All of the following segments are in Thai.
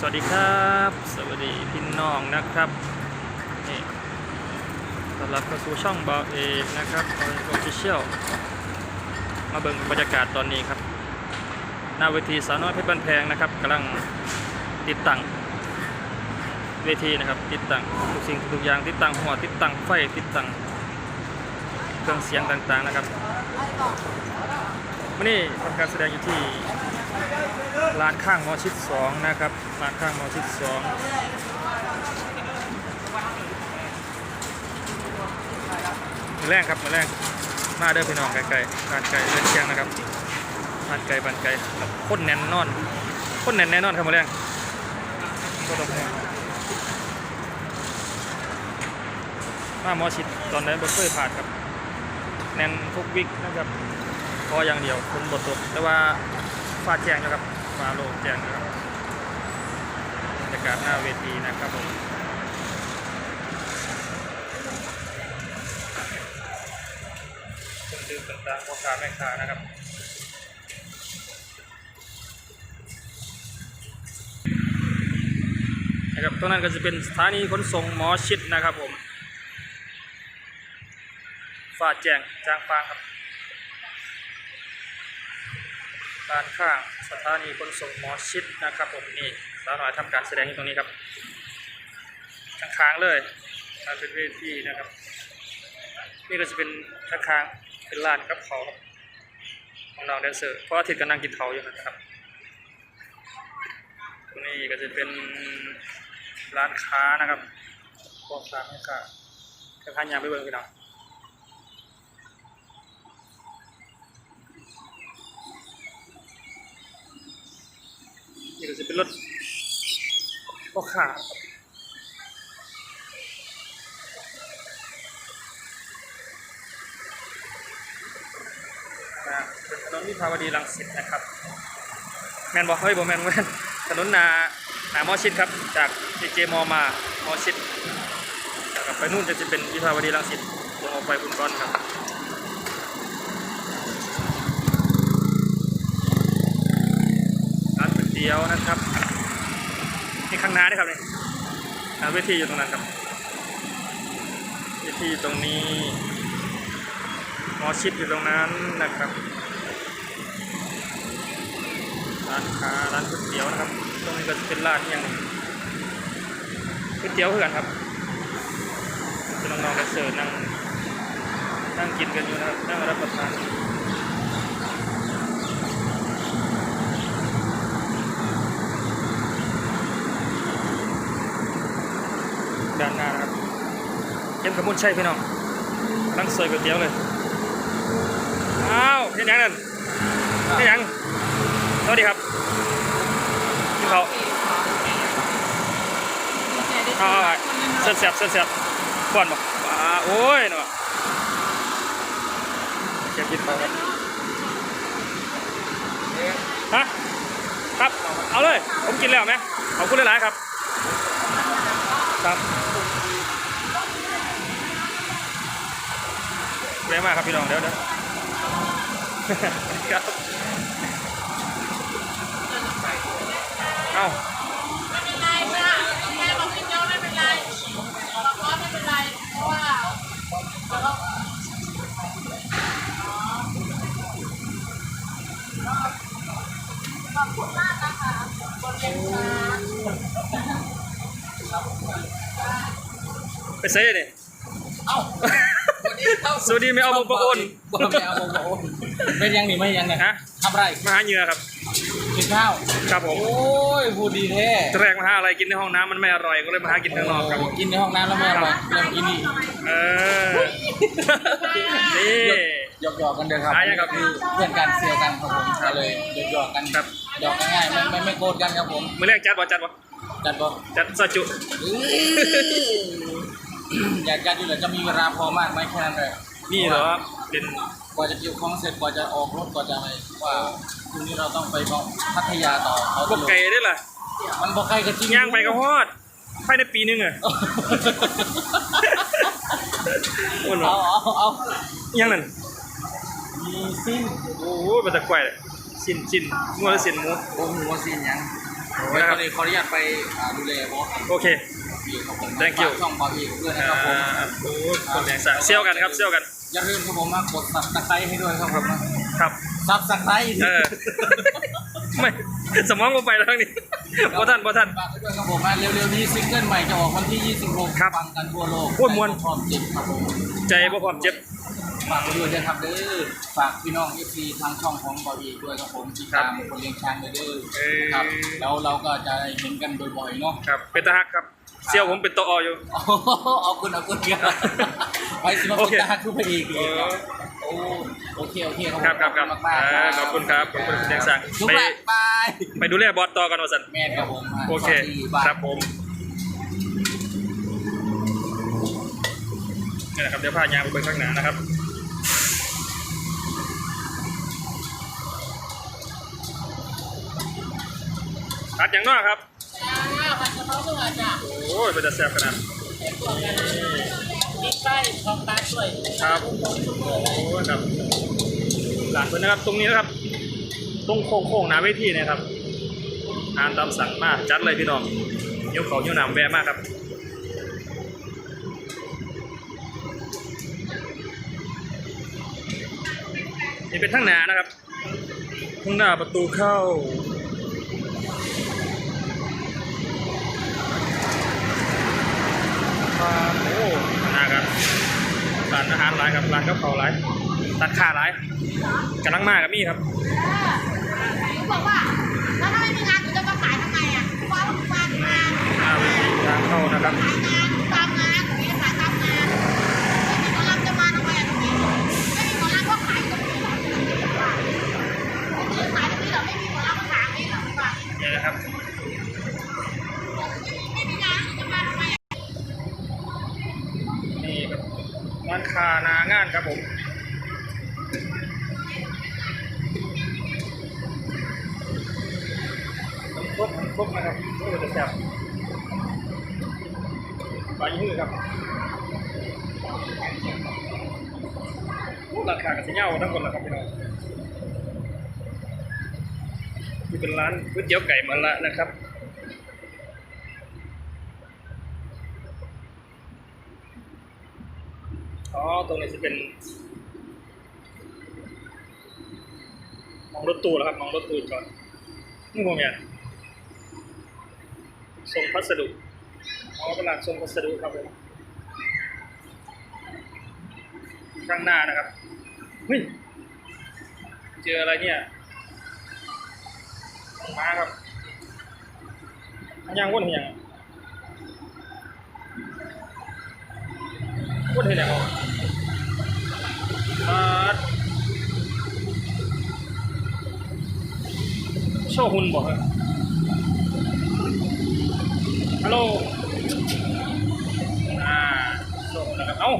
สวัสดีครับ สวัสดีพี่น้องนะครับนี่ต้อนรับเข้าสู่ช่องบอเอนะครับออฟฟิเชียลมาเบิ่งบรรยากาศตอนนี้ครับหน้าเวทีสาวน้อยเพชรบ้านแพงนะครับกำลังติดตั้งเวทีนะครับติดตั้งทุกสิ่งทุกอย่างติดตั้งหัวติดตั้งไฟติดตั้งเครื่องเสียงต่างๆนะครับวันนี้ทำการแสดงอยู่ที่ ร้านข้างมอชิดสองนะครับ ร้านข้างมอชิดสองมือแรงครับมือแรงมาเด้อพี่น้องไกลๆร้านไก่เล่นเชียงนะครับร้านไก่บานไก่ครับคนแน่นนอนคนแน่นแน่นอนครับมือแรงก็ต้องห่วงมามอชิดตอนนั้นบ่เคยผ่านครับ แน่นทุกวิกนะครับพออย่างเดียวคนบดตกแต่ว่า ฟ้าแจ้งนะครับฟ้าโล่งแจ้งนะครับบรรยากาศหน้าเวทีนะครับผมคนดื่มต่างๆพ่อค้าแม่ค้านะครับนะครับตรงนั้นก็จะเป็นสถานีขนส่งหมอชิดนะครับผมฟ้าแจ้งจางฟางครับ ด้านข้างสถานีขนส่งหมอชิดนะครับผมนี่สาวหน่อยทำการแสดงอยู่ตรงนี้ครับข้างๆเลยการเป็นเวทีนะครับ นี่ก็จะเป็นข้างๆเป็นลานกับเขาครับของน้องแดนเซอร์เพราะอาทิตย์ก็นั่งกินเขาอยู่นะครับตรงนี้ก็จะเป็นร้านค้านะครับพวกค้าแม่ค้าข้างยามไปเบิ่งพี่น้องนี่ก็ จะเป็นรถพ่อค้าครับนะเป็นถนนวิภาวดีรังสิตนะครับ แมนบอกเฮ้ยบอแมนแมนถนนนาหนาหมอชิดครับ จากเจเจมอมาหมอชิดนะครับไปนู่นจะจะเป็นวิภาวดีรังสิตลงออกไปคุณก้อนครับ ร้านก๋วย เตี๋ยวนะครับนี่ข้างหน้าด้วยครับเนี่อ่าเวทีอยู่ตรงนั้นครับเวทีอยู่ตรงนี้หมอชิดอยู่ตรงนั้นนะครับร้านค้าร้านก๋วยเตี๋ยวนะครับตรงนี้ก็จะเป็นร้านอหย่างก๋วยเตี๋ยวเพื่อนครับเป็นน้องๆแดนเซอร์นั่งนั่งกินกันอยู่นะครับนั่งรับประทาน ด้านหน้านะครับ เข็มขมุนใช่พี่น้องกำลังสวยก๋วยเตี๋ยวเลยอ้าวเห็นยังนั่นเห็นยังสวัสดีครับกินเขาเอาเอาเอาเสียบเสียบเสียบเสียบก่อนบอกอ่าโอ้ยเนาะเก็บกินเขาฮะครับ เอาเลย ผมกินแล้วไหมขอบคุณหลายๆครับ ครับ เรียมากครับพี่น้องเดี๋ยวเดี๋ยวครับเอ้าไม่เป็นไรค่ะแค่บอกพี่โจ้ไม่เป็นไรบอกว่าไม่เป็นไรเพราะว่าเดี๋ยวเราขอบคุณมากนะคะบนเป็นช้าไปเซ่ดิเอ้าวันนี้เข้า สวัสดีไม่เอาบงประโอนบ่ไม่เอาบงประโอนเป็นยังนี่ไม่ยังไงฮะทำไรมาหาเหยื่อครับกินข้าวครับผมโอ้ยพูดดีแท้จะแรกมาหาอะไรกินในห้องน้ำมันไม่อร่อยก็เลยมาหากินข้างนอกครับกินในห้องน้ำแล้วไม่อร่อยเริ่มกินนี่เออนี่หยอกหยอกๆกันเด้อครับหายังครับคือเพื่อนกันเซียวกันครับผมก็เลยหยอกหยอกๆกันครับหยอกง่ายๆไม่ไม่ไม่โกรธกันครับผมมือแรกจัดบ่จัดบ่จัดบ่จัดซอยจุอยากจัดอยู่เลยจะมีเวลาพอมากไหมแค่นั้นเลย นี่เหรอเป็นกว่าจะเกี่ยวข้องเสร็จกว่าจะออกรถกว่าจะอะไรว่าพรุ่งนี้เราต้องไปเกาะพัทยาต่อเขาพวกไก่ได้ล่ะมันบอกใครก็จริงย่างไปก็ฮอดภายในปีหนึงอะโอ้โหเอาเอาเอาย่างนั่นมีสิ้นโอ้โหมันตะไคร้เลยชิ้นชิ้นงัวหรือชิ้นหมูโอ้โหสิ้นยังโอ้เดี๋ยวนะคตรัอบนนี้ขออนุญาตไปอ่าดูแลบอสโอเคพี่ครับผม Thank you ฝากช่องบอสอีกด้วยนะอ่าครับผมโอ้คนแดงสั่งเซี่ยวกันครับเซี่ยวกัน อย่าลืมครับผมมากดซับสไครต์ให้ด้วยครับผมนะครับซับสไครต์เออไม่สมองก็ไปแล้วนี่พอท่านพอท่านฝากไว้ด้วยครับผมนะเร็วๆนี้ซิงเกิลใหม่จะออกวันที่ 26ครับฟังกันทั่วโลกโอ้ยมวลพร้อมจิตครับผมใจบ่พร้อมเจ็บฝากไปด้วยนะครับเด้อฝากพี่น้องเอฟซีทางช่องของบอดีด้วยครับผมติดตามคนเลี้ยงช้างเลยเด้อเออครับแล้วเราก็จะได้เห็นกันบ่อยๆเนาะครับเป็นตาฮักครับ เซี่ยวผมเป็นตัวออยู่ โอ้โหเอาคุณเอาคุณเดียวไปสิมาโอเป็นเคทหารทุกพระเอกเลเอยครับอโอ้โอเคโอเคครับครับครับขอบคุณมากๆเออขอบคุณครับขอบคุณคุณแดงสั่งทุกไปท่านบายไปดูแลบอสต่อกันวะสันแม่นครับผมโอเคสวัสดีาย ครับผมนี่นะครับเดี๋ยวพายางไปเบิ่งข้างหน้านะครับอัดอย่างน้อยครับจ้าผัดกะเพราเนื้อจ้ะโอ้ยเป็นจะแซ่บขนาดมีไส้ของตาช่วย ครับโอ้ยครับหลานเพื่อนนะครับตรงนี้นะครับตรงโค้งโค้งๆหนาเวทีเนะครับอ่านตามสั่งมากจัดเลยพี่น้องยกเขายกหนามแวะมากครับนี่เป็นทั้งหนานะครับ ข้างหน้าประตูเข้า ครับโอ้ขนาดครับร้านอาหารร้านครับร้านกับเขาวร้านตัดขาร้านกำลังมากกับมี่ครับบอกว่าแล้วถ้าไม่มีงานหนูจะมาขายทำไมอะเพราะว่าทุกวันงานหน้าเวทีทางเข้านะครับ ขายงานตามงานหนูจะขายตามงานไม่มีหมอลำจะมาทำไมอะตรงนี้ไม่มีหมอลำก็ขายตรงนี้หรอกขายตรงนี้หรอไม่มีหมอลำก็ขายตรงนี้หรอกดีกว่า นี่นะครับ ไม่มีงานหนูจะมาทำไมอะ นี่ครับร้านคานางานครับผมครบครบนะครับโอ้จะแซ่บปลายืดครับโอ้ราคากับสิ เงาทั้งหมดแล้วครับพี่น้องนี่เป็นร้านก๋วยเตี๋ยวไก่มะละนะครับอ๋อตรงนี้จะเป็น มองรถตู้แล้วครับ มองรถตู้ก่อนนี่ผมเนี่ยส่งพัสดุอ๋อเป็นร้านส่งพัสดุครับผมข้างหน้านะครับ เฮ้ย เจออะไรเนี่ยมาครับย่างวนเห็นยังวนเห็นยังอ๋อมาโชว์หุ่นบอกครับฮัลโหลอ่าโชว์หุ่นนะครับเอ้า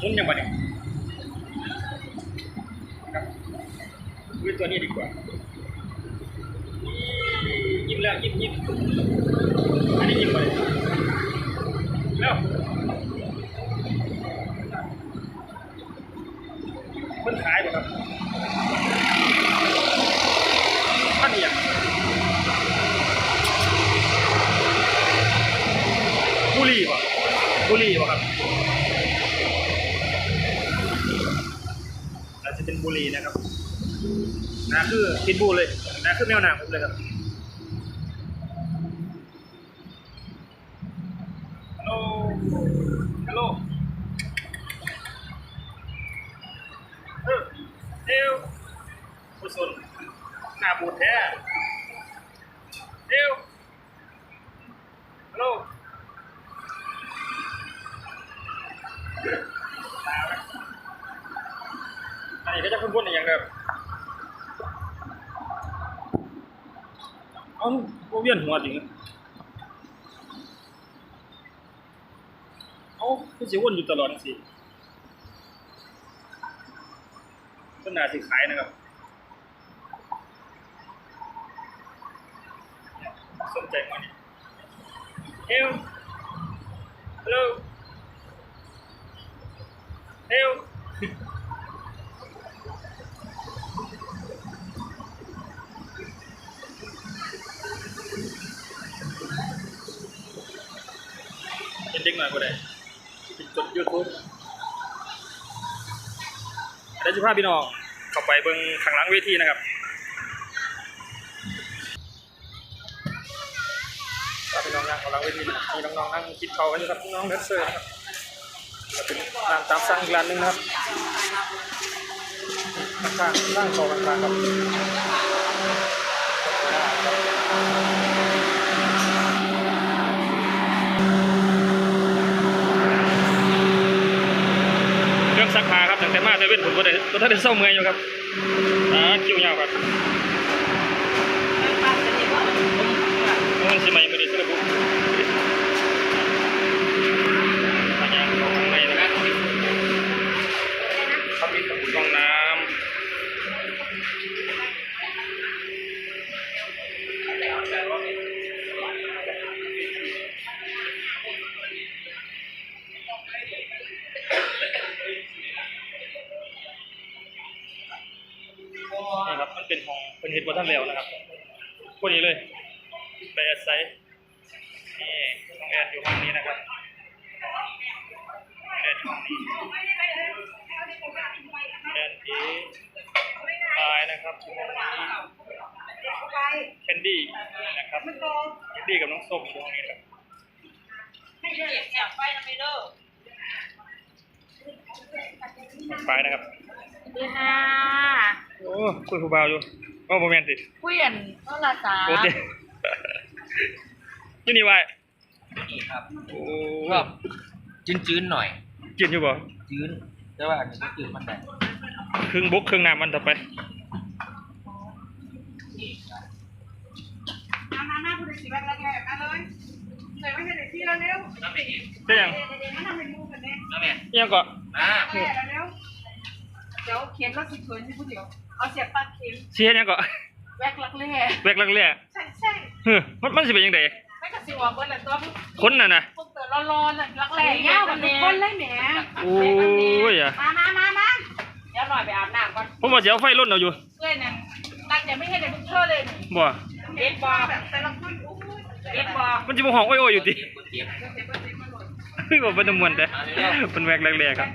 หุ่นยังไงเนี่ยครับ ดูตัวนี้ดีกว่ายิ้มแล้วยิ้มยิ้มอันนี้ยิ้มไปแล้ว นะคือพิษบูเลยนะคือแมวหนังผมเลยครับฮัลโหลฮัลโหล เออเอวผู้สนหน้าบูดแท้เอวฮัลโหลอันนี้ก็จะพูดๆอย่างเดิมเอ้าโอเวียนหัวจริงเอ้าคือสิวนอยู่ตลอดสิก็น่าสิขายนะครับสนใจมั้ยเฮลฮัลโหลเฮล ด็กหน่อยก็ได้ปิดจดยูทูบเดี๋ยวจะพาพี่น้องเข้าไปเบิ่งข้างหลังเวทีนะครับพาพี่น้องนั่งข้างหลังเวทีนะครับมีน้องๆนั่งกินข้าวกันอยู่ครับน้องๆเดนเซอร์นะครับก็เป็นร้านตามสั่งอีกร้านหนึงนะครับข้างๆนั่งโต๊ะข้างๆครับ เครื่องซักผ้าครับตั้งแต่มาแต่เว้นผมก็ได้ก็ท่านได้เศร้าเมื่อยอยู่ครับอ่าคิวยาวครับโอ้ยสิใหม่ไม่ได้ซื้อบุ๊ เป็นของเป็นเห็ดวัฒนแล้วนะครับพวกนี้เลยไปอาศัยนี่น้องแอนอยู่ห้องนี้นะครับแอนห้องนี้แอนดีตายนะครับห้องนี้แคนดี้นะครับแคนดี้กับน้องส้มอยู่ห้องนี้ครับไปนะครับ ดีค่ะโอ้คุยผู้บ่าวอยู่โอ้โมเมนต์สิคุยกันโทรศัพโอเคท์ยี่นี่ไว้นี่ครับโอ้ชอบจื้นๆหน่อยกินอยู่บ่จื้นแต่ว่าอันนี้ก็จื้นมันได้ครึ่งบกครึ่งน้ำมันต่อไปมามามาคุณสิแบบแรกๆมาเลยใส่ไว้ให้เด็กที่แล้วเร็วน้ำไม่เห็นได้ยังมาทำเป็นมูกันเนี่ยน้ำ ดี๋ยวเข็มแล้วสิเขินที่พูดเดี๋ยวเอาเสียบปากเข็มเชียยังก็แวกลักเล่แวกลักเลี่ยใช่ใช่เฮ้ยมันมันสิเป็นยังไงไม่กับสิว่าเบิ้ลแหละตัวคนน่ะนะพวกเต๋อร้อนๆน่ะรักแหล่เงากันทุกคนเลยแหมโอ้ยอะมามามามาเดี๋ยวหน่อยไปอาบน้ำก่อนผมว่าจะเอาไฟลดเอาอยู่เพื่อนนั่นตั้งใจไม่ให้เด็กทุกเธอเลยบ่เด็กบอแบบแต่ละคนเด็กบอมันจะบ่ห้องโอ้ยๆอยู่ติเจ็บเจ็บเฮ้ยบ่เป็นตำมวนแต่เป็นแวกลักเลี่ยครับ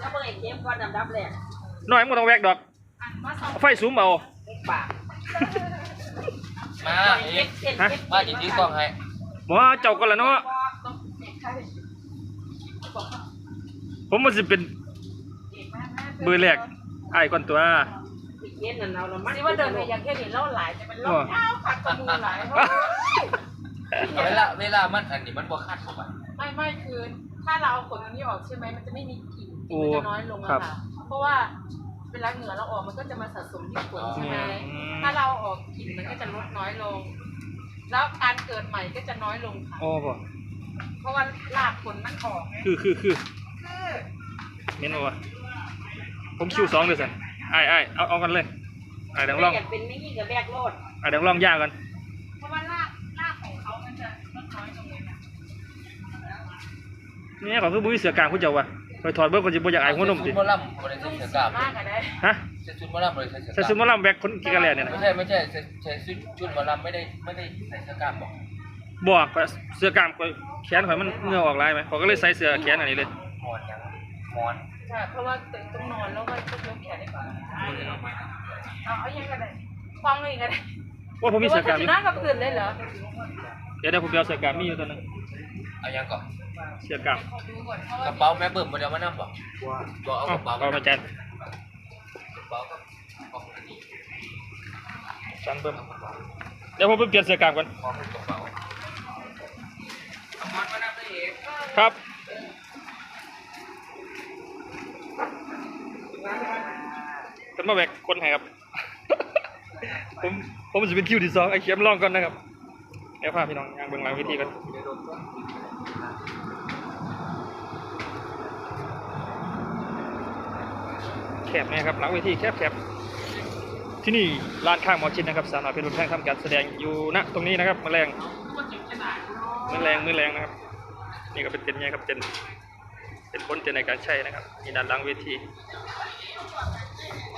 แล้วเปิดเกมก่อนดำดับแหลกน้อยมันบ่ต้องแวกดอกมาสองเอาไฟสูงเอาปากมาเอ๊ะเจ็ดฮะเจ็ดมาจิตกล้องให้บ่เจ้าก็ละเนาะต้องเด็กใครผมมันสิเป็นเบอร์แรกอ้ายก่อนตัวเย็นนั่นเราเราไม่ว่าเดินไปยังแค่นี้เล่าหลายจะเป็นเล่าเท้าขัดกระมูหลายเวลาเวลามันอันนี้มันบ่คัดเข้าไปไม่ไม่คือถ้าเราเอาขนตรงนี้ออกใช่ไหมมันจะไม่มีกลิ่นโอ้ มันจะน้อยลงครัอะบค่ะ เพราะว่าเวลาเหงื่อเราออกมันก็จะมาสะสมที่ขนใช่ไหมอืมถ้าเราออกกลิ่นมันก็จะลดน้อยลง แล้วการเกิดใหม่ก็จะน้อยลงค่ะอ๋อบ่เพราะว่ารากขนมันออกไงคือคือคือคือเมนบ่วะผมคิวสองเด้อสันอ้ายอ้ายเอาเอากันเลยอ้ายเดี๋ยวลองแบกเป็นไม่ยิ่งกับแบกโลดอ้ายเดี๋ยวลองย่างกันเพราะว่ารากรากของเขามันจะลดน้อยลงเลยนะนี่เขาคือบุ้ยเสือกลางคุณเจ้าวะ ไปถอดเบิ้งคนจะบ่อยากอายหัวนมชุสิดมอลำบริลุษัทงเสือสกล้ามมากอะได้ฮะใส่ชุดมอลำบริษัทเสือใส่กซุมล้ามมาลำแบกคนกินกันแล้วเนี่ยนะไม่ใช่ไม่ใช่ใส่ใส่ชุดชุดมอลำไม่ได้ไม่ได้ใส่เสือกล้ามบอกบอกก็เสือกลางก็แขนข่อยมันเหงื่อออกลายไหมเขาก็เลยใส่เสือแขนอันนี้เลยมอนยังมอนใช่เพราะว่าตื่นต้องนอนแล้วก็ต้องยกแขนได้ก่อนเอาเอายังไงได้ฟังเลยกันได้ว่าผมมีเสือกลางอหรืยู่ว่าจะนั่งกับตื่นเลยเหรอเดี๋ยวเดี๋ยวผมไปเอาเสือกลางมีอยู่ตัวหนึงเอายังก่อน เสือกลางดูก่อนเพราะกว่าระเป๋าแม่เบิ่มมาเดี๋ยวมานั่งบอกบอกเอาเอากระเป๋าเอามาจัดกระเป๋าก็กองอันนี้จังเบิ้มเดี๋ยวผมไปเปลี่ยนเสือกลางก่อนกองกระเป๋าเอามอนมานั่งได้เองครับเป็นมาแบกคนให้ครับ ผมผมจะเป็นคิวที่สองไอ้เข็มลองก่อนนะครับเดี๋ยวพาพี่น้องย่างเบื้องหลังวิธีกัน แคบนะครับหลังเวทีแคบๆที่นี่ลานข้างหมอชิดนะครับสาวน้อยเพชรบุญแพงทำการแสดงอยู่ณตรงนี้นะครับมือแรงมือแรงมือแรงนะครับ นี่ก็เป็นเจนไงครับเจนเป็นพ้นเจนในการใช้นะครับนี่ด้านหลังเวที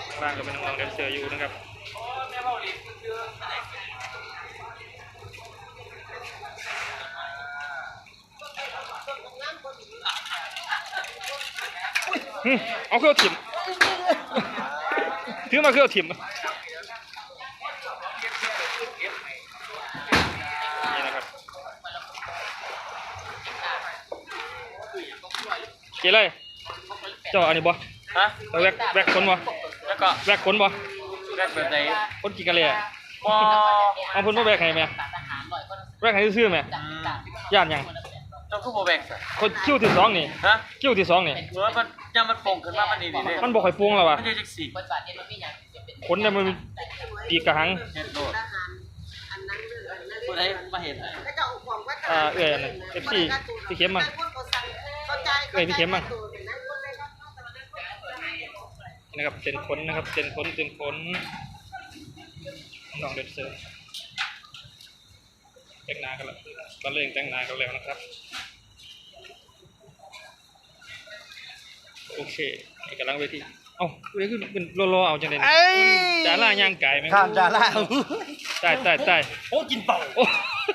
ข้างล่างก็เป็นน้องๆแดนเซอร์อยู่นะครับอืมเอาเครื่องถิ่น ถือมาเครื่องถิ่มนี่นะครับกี่ไรเจ้าอันนี้บ่ฮะเอาแวกแวกคนบ่แล้วก็แวกคนบ่แรกแบบไหนคนกี่กะเลยอะบอเอาเพิ่นบ่แวกให้แม่แวกให้ซื่อๆแม่ย่านยัง จ้าคู่โบแบกคนคิวที่สองนี่ฮะคิวที่สองนี่เหมือนมันยังมันโป่งขึ้นมามันนี่นี่เด้มันบ่ค่อยปรุงแล้วว่ะมันจะจักสีขนเนี่ยมันมีปีกกระหังเห็ดโลดผู้ใดมาเห็นให้อ่าเอ้ยอันนั้น FC พี่เข็มมั่งเอ้ยพี่เข็มมั่งนะครับเส้นขนนะครับเส้นขนเส้นขนน้องเด็ดเสือแต่งหน้ากันแล้วตอนเล่งแต่งหน้ากันแล้วนะครับ โอเคนี่กำลังเวทีเอ้าเวทีคือเป็นรอๆเอาจังได๋เนี่ยดาราย่างไก่ไหมข้ามดาราตายตายตายโอ้กินเป่าโอ้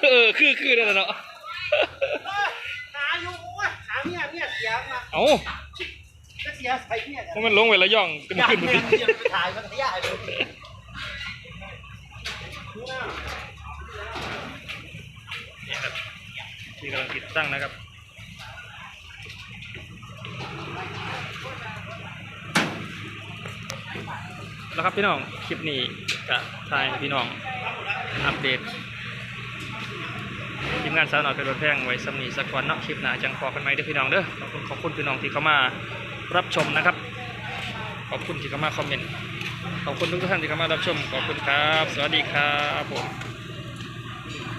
เออคือคือได้แล้วเนาะหาอยู่โอ้ยหาเมียเมียเสียมาเอ้าก็เสียใส่เมียเพราะมันลงไปละย่องเป็นอยากขึ้นเมีบุยตรเมียไปถ่ายพัทยาเลยนี่ครับที่กำลังติดตั้งนะครับ แล้วครับพี่น้องคลิปนี้จะทายพี่น้องอัปเดตทีมงานสาวหน่อยเป็นรถแพงไว้สำนีสักวันเนาะคลิปหน้าจังพอกันไหมเด้อพี่น้องเด้อขอบคุณขอบคุณพี่น้องที่เข้ามารับชมนะครับ ขอบคุณที่เข้ามาคอมเมนต์ขอบคุณทุกท่านที่เข้ามารับชมขอบคุณครับ สวัสดีครับผม